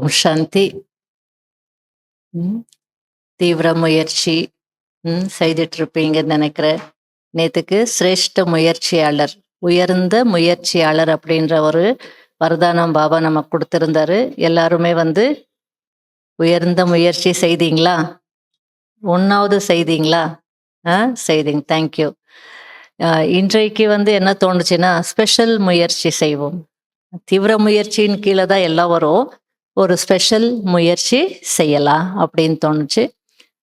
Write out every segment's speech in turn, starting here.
ஓம் சாந்தி. தீவிர முயற்சி செய்துட்டு இருப்பீங்கன்னு நினைக்கிறேன். நேத்துக்கு சிரேஷ்ட முயற்சியாளர் உயர்ந்த முயற்சியாளர் அப்படின்ற ஒரு வரதானம் பாபா நமக்கு கொடுத்திருந்தாரு. எல்லாருமே வந்து உயர்ந்த முயற்சி செய்தீங்களா? ஒன்றாவது செய்தீங்களா? ஆ செய்தீங்க தேங்க்யூ இன்றைக்கு வந்து என்ன தோணுச்சுன்னா ஸ்பெஷல் முயற்சி செய்வோம். தீவிர முயற்சியின் கீழே தான் எல்லாம் வரும். ஒரு ஸ்பெஷல் முயற்சி செய்யலாம் அப்படின்னு தோணுச்சு.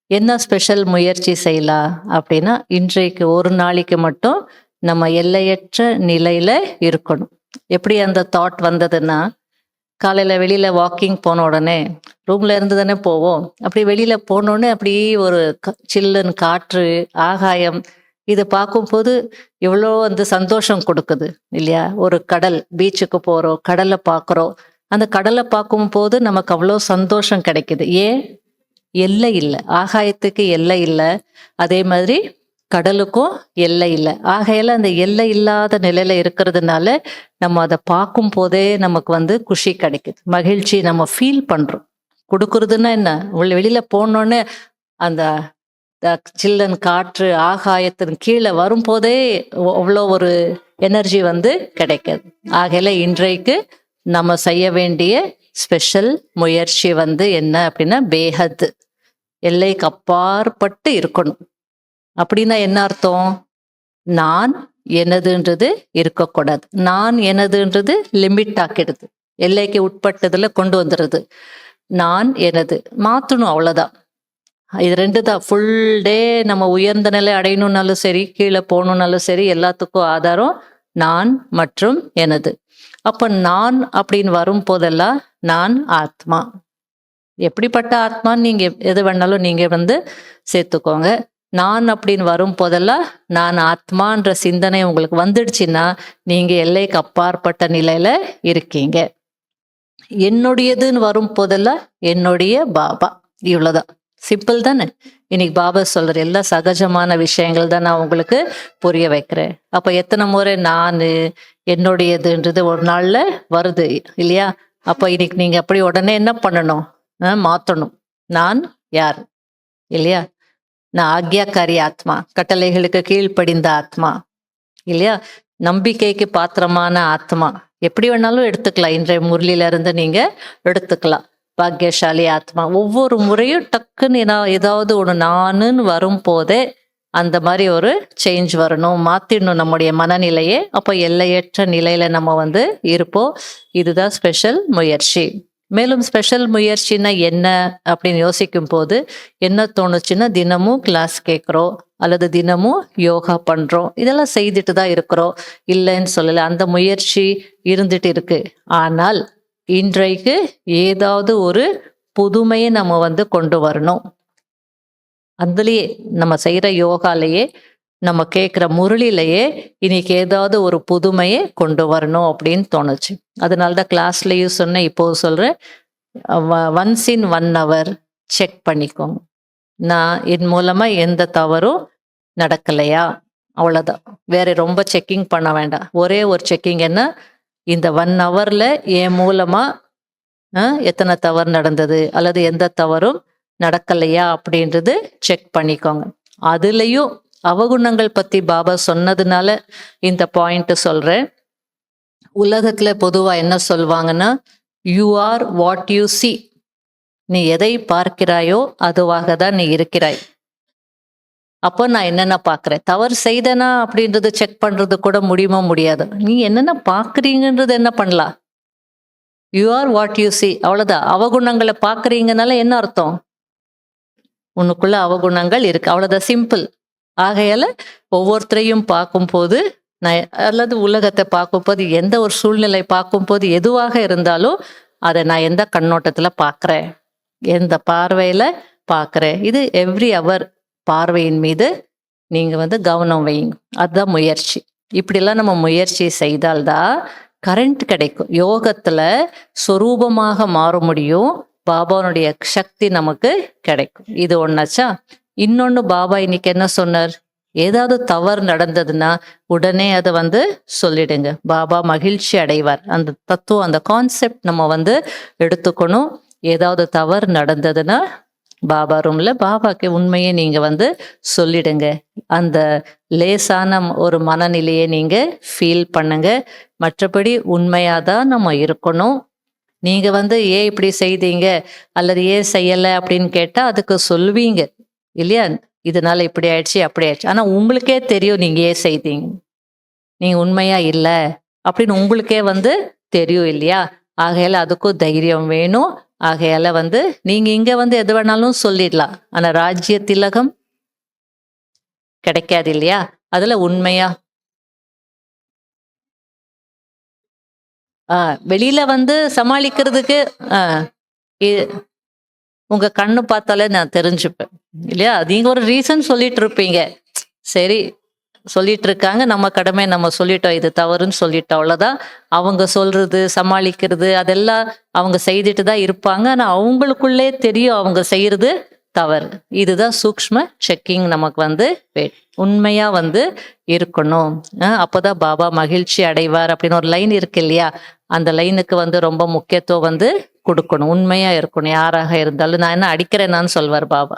என்ன ஸ்பெஷல் முயற்சி செய்யலாம் அப்படின்னா இன்றைக்கு ஒரு நாளைக்கு மட்டும் நம்ம எல்லையற்ற நிலையில இருக்கணும். எப்படி அந்த தாட் வந்ததுன்னா காலையில வெளியில வாக்கிங் போன உடனே ரூம்ல இருந்து தானே போவோம். அப்படி வெளியில போனோடனே அப்படியே ஒரு க- சில்லுன்னு காற்று ஆகாயம் இதை பார்க்கும்போது எவ்வளோ வந்து சந்தோஷம் கொடுக்குது இல்லையா? ஒரு கடல் பீச்சுக்கு போகிறோம் கடலை பார்க்குறோம். அந்த கடலை பார்க்கும்போது நமக்கு அவ்வளோ சந்தோஷம் கிடைக்குது. ஏன்? எல்லை இல்லை. ஆகாயத்துக்கு எல்லை இல்லை. அதே மாதிரி கடலுக்கும் எல்லை இல்லை. ஆகையில அந்த எல்லை இல்லாத நிலையில இருக்கிறதுனால நம்ம அதை பார்க்கும் போதே நமக்கு வந்து குஷி கிடைக்குது. மகிழ்ச்சி நம்ம ஃபீல் பண்றோம். கொடுக்கறதுன்னா என்ன? உள்ள வெளியில போனோடனே அந்த சில்லன் காற்று ஆகாயத்தின் கீழே வரும்போதே அவ்வளோ ஒரு எனர்ஜி வந்து கிடைக்குது. ஆகையில இன்றைக்கு நம்ம செய்ய வேண்டிய ஸ்பெஷல் முயற்சி வந்து என்ன அப்படின்னா பேஹத். எல்லைக்கு அப்பாற்பட்டு இருக்கணும். அப்படின்னா என்ன அர்த்தம்? நான் எனதுன்றது இருக்கக்கூடாது. நான் எனதுன்றது லிமிட் ஆக்கிடுது. எல்லைக்கு உட்பட்டதில் கொண்டு வந்துடுது. நான் எனது. மாற்றணும் அவ்வளோதான் இது ரெண்டு தான். ஃபுல் டே நம்ம உயர்ந்த நிலை அடையணும்னாலும் சரி கீழே போகணுன்னாலும் சரி எல்லாத்துக்கும் ஆதாரம் நான் மற்றும் எனது. அப்ப நான் அப்படின்னு வரும் போதெல்லாம் நான் ஆத்மா. எப்படிப்பட்ட ஆத்மான்னு நீங்க எது வேணாலும் நீங்க வந்து சேர்த்துக்கோங்க. நான் அப்படின்னு வரும் போதெல்லாம் நான் ஆத்மான்ற சிந்தனை உங்களுக்கு வந்துடுச்சுன்னா நீங்க எல்லைக்கு அப்பாற்பட்ட நிலையில இருக்கீங்க. என்னுடையதுன்னு வரும் போதெல்லாம் என்னுடைய பாபா. இவ்வளவுதான். சிம்பிள் தானே. இன்னைக்கு பாபா சொல்ற எல்லா சகஜமான விஷயங்கள் தான் நான் உங்களுக்கு புரிய வைக்கிறேன். அப்ப எத்தனை முறை நான் என்னுடையதுன்றது ஒரு நாள்ல வருது இல்லையா? அப்ப இன்னைக்கு நீங்க அப்படி உடனே என்ன பண்ணணும்? மாத்தணும். நான் யார்? இல்லையா? நான் ஆக்யாக்காரி ஆத்மா கட்டளைகளுக்கு கீழ்ப்படிந்த ஆத்மா இல்லையா? நம்பிக்கைக்கு பாத்திரமான ஆத்மா. எப்படி வேணாலும் எடுத்துக்கலாம். இன்றைய முரளில இருந்து நீங்க எடுத்துக்கலாம். பாக்கியசாலி ஆத்மா. ஒவ்வொரு முறையும் டக்குன்னு நான் ஏதாவது ஒன்று நானுன்னு வரும் போதே அந்த மாதிரி ஒரு சேஞ்ச் வரணும். மாற்றிடணும் நம்முடைய மனநிலையே. அப்போ எல்லையற்ற நிலையில நம்ம வந்து இருப்போம். இதுதான் ஸ்பெஷல் முயற்சி. மேலும் ஸ்பெஷல் முயற்சின்னா என்ன அப்படின்னு யோசிக்கும் போது என்ன தோணுச்சுன்னா தினமும் கிளாஸ் கேட்குறோம் அல்லது தினமும் யோகா பண்ணுறோம் இதெல்லாம் செய்துட்டு தான் இருக்கிறோம். இல்லைன்னு சொல்லலை. அந்த முயற்சி இருந்துட்டு இருக்கு. ஆனால் இன்றைக்கு ஏதாவது ஒரு புதுமையை நம்ம வந்து கொண்டு வரணும். அதுலேயே நம்ம செய்கிற யோகாலேயே நம்ம கேட்குற முரளிலேயே இன்னைக்கு ஏதாவது ஒரு புதுமையை கொண்டு வரணும் அப்படின்னு தோணுச்சு. அதனால தான் கிளாஸ்லேயும் சொன்னேன் இப்போ சொல்கிறேன் once in one hour check பண்ணிக்கோங்க. நான் என் மூலமாக எந்த தவறும் நடக்கலையா? அவ்வளோதான் வேற ரொம்ப செக்கிங் பண்ண வேண்டாம். ஒரே ஒரு செக்கிங் என்ன? இந்த ஒன் ஹவர்ல என் மூலமா எத்தனை தவறு நடந்தது அல்லது எந்த தவறும் நடக்கலையா அப்படின்றது செக் பண்ணிக்கோங்க. அதுலேயும் அவகுணங்கள் பத்தி பாபா சொன்னதுனால இந்த பாயிண்ட் சொல்றேன். உலகத்துல பொதுவா என்ன சொல்லுவாங்கன்னா you are what you see நீ எதை பார்க்கிறாயோ அதுவாக தான் நீ இருக்கிறாய். அப்போ நான் என்னென்ன பார்க்குறேன் தவறு செய்தனா அப்படின்றது செக் பண்ணுறது கூட முடியுமோ முடியாது? நீ என்னென்ன பார்க்குறீங்கன்றது என்ன பண்ணலாம் you are what you see அவ்வளோதான் அவகுணங்களை பார்க்குறீங்கனால என்ன அர்த்தம்? உனக்குள்ள அவகுணங்கள் இருக்கு. அவ்வளோதான் சிம்பிள் ஆகையால ஒவ்வொருத்தரையும் பார்க்கும்போது நான் அல்லது உலகத்தை பார்க்கும்போது எந்த ஒரு சூழ்நிலை பார்க்கும்போது எதுவாக இருந்தாலும் அதை நான் எந்த கண்ணோட்டத்தில் பார்க்குறேன் எந்த பார்வையில் பார்க்குறேன் இது எவ்ரி அவர் பார்வையின் மீது நீங்கள் வந்து கவனம் வைங்க. அதுதான் முயற்சி. இப்படிலாம் நம்ம முயற்சி செய்தால்தான் கரண்ட் கிடைக்கும். யோகத்தில் சொரூபமாக மாற முடியும். பாபாவுடைய சக்தி நமக்கு கிடைக்கும். இது ஒன்றாச்சா இன்னொன்று பாபா இன்னைக்கு என்ன சொன்னார்? ஏதாவது தவறு நடந்ததுன்னா உடனே அதை வந்து சொல்லிடுங்க. பாபா மகிழ்ச்சி அடைவார். அந்த தத்துவம் அந்த கான்செப்ட் நம்ம வந்து எடுத்துக்கணும். ஏதாவது தவறு நடந்ததுன்னா பாபா ரூம்ல பாபாக்கு உண்மையை நீங்க வந்து சொல்லிடுங்க. அந்த லேசான ஒரு மனநிலையை நீங்க ஃபீல் பண்ணுங்க. மற்றபடி உண்மையாக தான் நம்ம இருக்கணும். நீங்க வந்து ஏன் இப்படி செய்தீங்க? அல்லது ஏன் செய்யலை அப்படின்னு கேட்டா அதுக்கு சொல்லுவீங்க. இல்லையா? இதனால இப்படி ஆயிடுச்சு அப்படி ஆயிடுச்சு. ஆனா உங்களுக்கே தெரியும் நீங்க ஏன் செய்தீங்க. நீங்க உண்மையா இல்லை அப்படின்னு உங்களுக்கே வந்து தெரியும் இல்லையா? ஆகையில அதுக்கும் தைரியம் வேணும். ஆகையால வந்து நீங்க இங்க வந்து எது வேணாலும் சொல்லிடலாம். ஆனா ராஜ்ய திலகம் கிடைக்காது இல்லையா? அதுல உண்மையா? ஆஹ் வெளியில வந்து சமாளிக்கிறதுக்கு ஆஹ் உங்க கண்ணு பார்த்தாலே நான் தெரிஞ்சுப்பேன். இல்லையா? நீங்க ஒரு ரீசன் சொல்லிட்டு இருப்பீங்க. சரி சொல்லிட்டு இருக்காங்க நம்ம கடமை நம்ம சொல்லிட்டோம். இது தவறுன்னு சொல்லிட்டோம். அவ்வளோதான் அவங்க சொல்றது சமாளிக்கிறது அதெல்லாம் அவங்க செய்துட்டு தான் இருப்பாங்க. ஆனால் அவங்களுக்குள்ளே தெரியும் அவங்க செய்யறது தவறு. இதுதான் சூக்ஷ்ம செக்கிங் நமக்கு வந்து உண்மையா வந்து இருக்கணும். அப்போதான் பாபா மகிழ்ச்சி அடைவார் அப்படின்னு ஒரு லைன் இருக்கு இல்லையா? அந்த லைனுக்கு வந்து ரொம்ப முக்கியத்துவம் வந்து கொடுக்கணும். உண்மையா இருக்கணும். யாராக இருந்தாலும் நான் என்ன அடிக்கிறேன்னு சொல்வார் பாபா.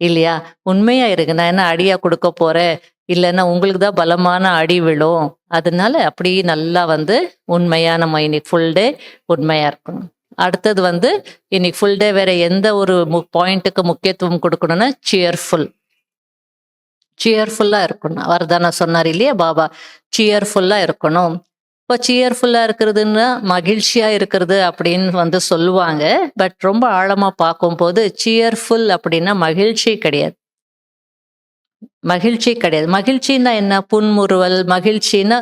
இல்லையா? உண்மையா இருக்கு நான் என்ன அடியா கொடுக்க போறேன்? இல்லைன்னா உங்களுக்கு தான் பலமான அடி விழும். அதனால அப்படி நல்லா வந்து உண்மையான நம்ம இன்னைக்கு ஃபுல் டே உண்மையாக இருக்கணும். அடுத்தது வந்து இன்னைக்கு ஃபுல் டே வேற எந்த ஒரு பாயிண்ட்டுக்கு முக்கியத்துவம் கொடுக்கணும்னா சியர்ஃபுல் சியர்ஃபுல்லாக இருக்கணும். வரதானா சொன்னார் இல்லையா பாபா? சியர்ஃபுல்லாக இருக்கணும். இப்போ சியர்ஃபுல்லாக இருக்கிறதுன்னா மகிழ்ச்சியாக இருக்கிறது அப்படின்னு வந்து சொல்லுவாங்க. பட் ரொம்ப ஆழமாக பார்க்கும்போது சியர்ஃபுல் அப்படின்னா மகிழ்ச்சி கிடையாது. மகிழ்ச்சி கிடையாது. மகிழ்ச்சின்னா என்ன? புன்முறுவல். மகிழ்ச்சின்னா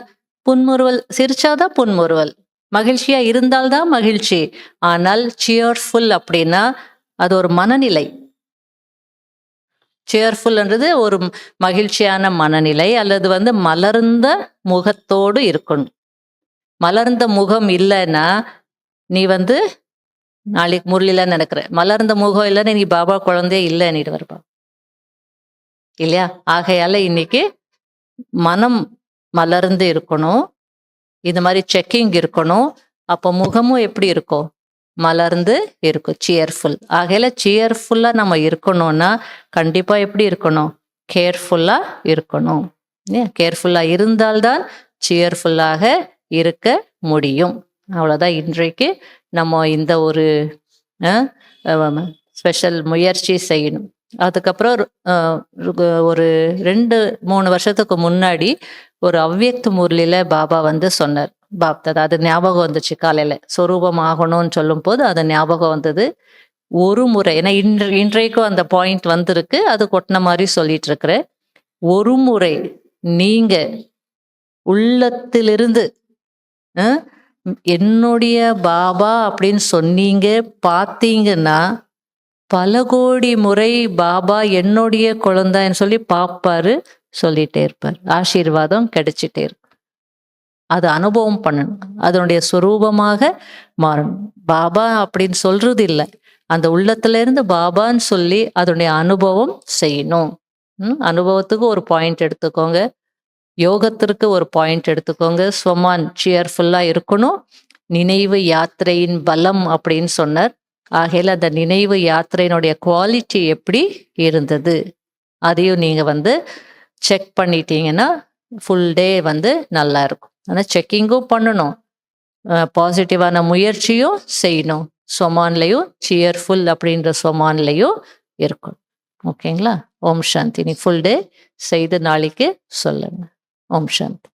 புன்முறுவல். சிரிச்சாதான் புன்முறுவல். மகிழ்ச்சியா இருந்தால்தான் மகிழ்ச்சி. ஆனால் சியர்ஃபுல் அப்படின்னா அது ஒரு மனநிலை. சியர்ஃபுல்ன்றது ஒரு மகிழ்ச்சியான மனநிலை அல்லது வந்து மலர்ந்த முகத்தோடு இருக்கணும். மலர்ந்த முகம் இல்லைன்னா நீ வந்து நாளைக்கு முரளில நினைக்கிற மலர்ந்த முகம் இல்லைன்னா நீ பாபா குழந்தையே இல்லைன்னுட்டு வருவா இல்லையா? ஆகையால இன்னைக்கு மனம் மலர்ந்து இருக்கணும். இது மாதிரி செக்கிங் இருக்கணும். அப்போ முகமும் எப்படி இருக்கும் மலர்ந்து இருக்கும். சியர்ஃபுல் ஆகையில சியர்ஃபுல்லா நம்ம இருக்கணும்னா கண்டிப்பா எப்படி இருக்கணும்? கேர்ஃபுல்லா இருக்கணும். கேர்ஃபுல்லா இருந்தால்தான் சியர்ஃபுல்லாக இருக்க முடியும். அவ்வளோதான் இன்றைக்கு நம்ம இந்த ஒரு ஸ்பெஷல் முயற்சி செய்யணும். அதுக்கப்புறம் ஒரு, ரெண்டு மூணு வருஷத்துக்கு முன்னாடி ஒரு அவ்வியக்த முரளியில பாபா வந்து சொன்னார். பாப்தது அது ஞாபகம் வந்துச்சு காலையில. சொரூபம் ஆகணும்னு சொல்லும் போது அது ஞாபகம் வந்தது. ஒரு முறை ஏன்னா இன்று இன்றைக்கும் அந்த பாயிண்ட் வந்திருக்கு. அது கொட்டின மாதிரி சொல்லிட்டு இருக்கிறேன் ஒரு முறை நீங்க உள்ளத்திலிருந்து என்னுடைய பாபா அப்படின்னு சொன்னீங்க பார்த்தீங்கன்னா பல கோடி முறை பாபா என்னுடைய குழந்தைன்னு சொல்லி பார்ப்பாரு சொல்லிட்டே இருப்பார். ஆசீர்வாதம் கிடைச்சிட்டே இருக்கும் அது அனுபவம் பண்ணணும். அதனுடைய சுரூபமாக மாறணும். பாபா அப்படின்னு சொல்றது இல்லை. அந்த உள்ளத்துல இருந்து பாபான்னு சொல்லி அதனுடைய அனுபவம் செய்யணும். ம், அனுபவத்துக்கு ஒரு பாயிண்ட் எடுத்துக்கோங்க. யோகத்திற்கு ஒரு பாயிண்ட் எடுத்துக்கோங்க. ஸ்வமான் சியர்ஃபுல்லா இருக்கணும். நினைவு யாத்திரையின் பலம் அப்படின்னு சொன்னார். ஆகையில் அந்த நினைவு யாத்திரையினுடைய குவாலிட்டி எப்படி இருந்தது? அதையும் நீங்கள் வந்து செக் பண்ணிட்டீங்கன்னா ஃபுல் டே வந்து நல்லா இருக்கும். ஆனால் செக்கிங்கும் பண்ணணும். பாசிட்டிவான முயற்சியும் செய்யணும். சொமான்லையும் சியர்ஃபுல் அப்படின்ற சொமான்லையும் இருக்கும் ஓகேங்களா? ஓம் சாந்தி. நீ ஃபுல் டே செய்து நாளைக்கு சொல்லுங்க. ஓம் சாந்தி.